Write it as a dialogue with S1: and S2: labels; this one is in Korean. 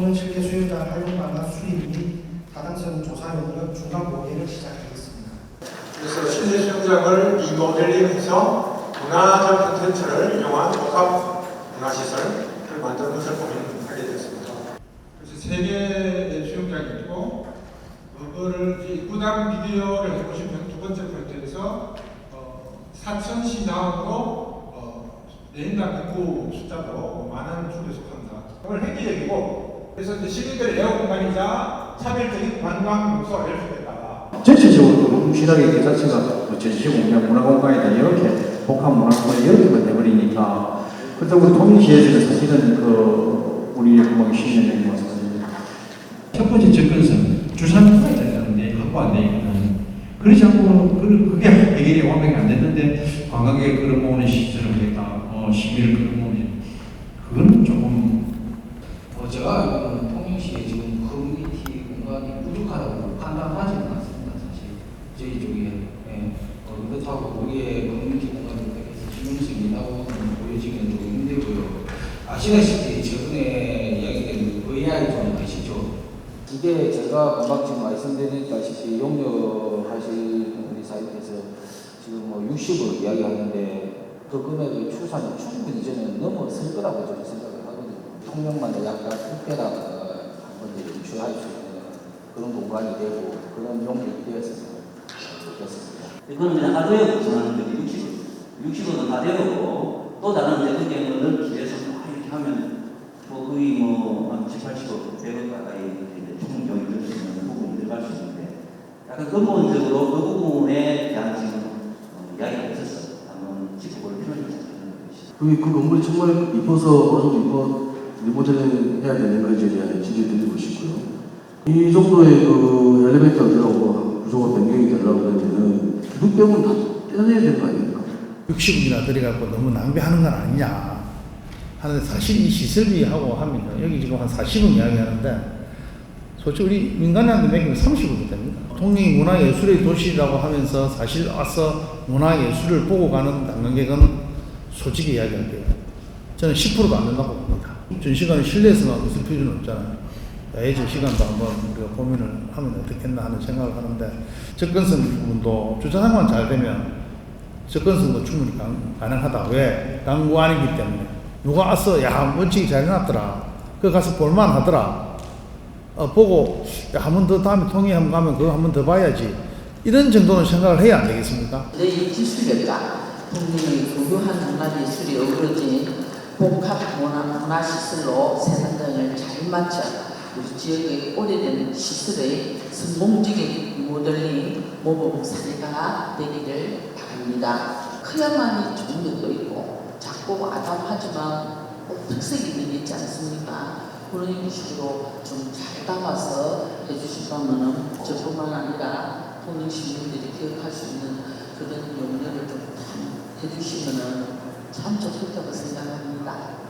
S1: 통영실계 수요자 활동방과 수립 및 타당성 조사 여부는 중간 보고를 시작하겠습니다.
S2: 그래서 실내 수영장을 리모델링해서 문화적 콘텐츠를 이용한 복합 문화시설을 만든 것을 고민하게 됐습니다.
S3: 그래서 세 개의 수영장이 있고 그거를 이제 입구당 비디오를 해보시면 두 번째 포인트에서 어, 사천시장으로 어, 내인당 입구 숫자도 많은 축에 속합니다. 그걸 획기적이고 그래서 이제 시민들의 애호 공간이자 차별적인 관광 명소가 될 수 있다.
S4: 전체적으로 시락의 그 자체가 뭐 제주시고 그냥 문화공간이다 이렇게 복합 문화공간이 이렇게만 돼버리니까 우리 통일시에서는 사실은 그 우리 뭐 10년 전에 뭐 사실
S5: 첫 번째 접근성 주산 투자자인데 확보 안 되니까는 그러지 않고 그- 그게 해결이 완벽히 안 됐는데 관광객 끌어모으는 시설을 했다 어, 시민을 끌어모으는
S6: 제가 통영시에 지금 커뮤니티 공간이 부족하다고 판단하지는 않습니다. 사실 저희 쪽에 예. 어, 그렇다고 거기에 커뮤니티 공간이 해서 실용성이 있다고 보여지기는 좀 힘들고요. 아시다시피 최근에 이야기된 AI 좀 아시죠? 이게 제가 금방 지금 말씀드렸다시피 용역하실 우리 사이트에서 지금 뭐 60을 이야기하는데 그 금액의 추산이 충분히 저는 넘어설 거라고 저는 생각을 하거든요. 통영만의 약간 특별한 유출할 수 있는 그런 공간이 되고 그런 용역이 되었으면 좋겠습니다.
S7: 이거는 그냥 하드웨어 구성하는 거지 60, 60원은 하드웨어고 또 다른 그게 뭐 위해서 막 이렇게 하면 뭐 거의 뭐한 7, 80원, 100원 가까이 총 경이 들수 있는 부분이 들어갈 수 있는데 약간 근본적으로 그 부분에 대한 지금 어, 이야기가 있었어. 한번 짚어볼 필요가 있다는 것이죠.
S8: 그, 그 건물이 정말 이뻐서 어느 정도 이뻐 리모델링 해야 되는 건지에 대한 지지를 드리고 싶고요. 이 정도의 그 엘리베이터 들어가고 구조가 변경이 되려고 그러면은 기둥병은 다 떼내야 되는 거 아닙니까?
S9: 60억이나 들여갖고 너무 낭비하는 건 아니냐 하는데 사실 이 시설비하고 하면 여기 지금 한 40억 이야기하는데 솔직히 우리 민간한테 맡기면 30억이 됩니다. 통영이 문화예술의 도시라고 하면서 사실 와서 문화예술을 보고 가는 관광객은 솔직히 이야기할게요. 저는 10%도 안 된다고 봅니다. 전시관은 실내에서만 있을 필요는 없잖아요. 야외 전시관도 한번 우리가 고민을 하면 어떻겠나 하는 생각을 하는데 접근성 부분도 주차장만 잘 되면 접근성도 충분히 가, 가능하다. 왜? 강구안이기 때문에. 누가 왔어? 야, 멋지게 잘 해놨더라. 그 가서 볼만 하더라. 어, 보고, 야, 한번 더 다음에 통영 한번 가면 그거 한 번 더 봐야지. 이런 정도는 생각을 해야 안 되겠습니까?
S10: 내 기술력과 국민의 고유한 문화 예술이 어우러진 복합 문화, 문화시설로 세상 등을 잘 맞춰 우리 지역의 오래된 시설의 성공적인 모델링 모범 사례가 되기를 바랍니다. 커야만이 것도 있고 작고 아담하지만 꼭 특색이 있는 게 있지 않습니까? 그런 식으로 좀 잘 담아서 해주시면 저뿐만 아니라 통영 시민들이 기억할 수 있는 그런 용례를 좀 해주시면 참 좋겠다고 생각합니다.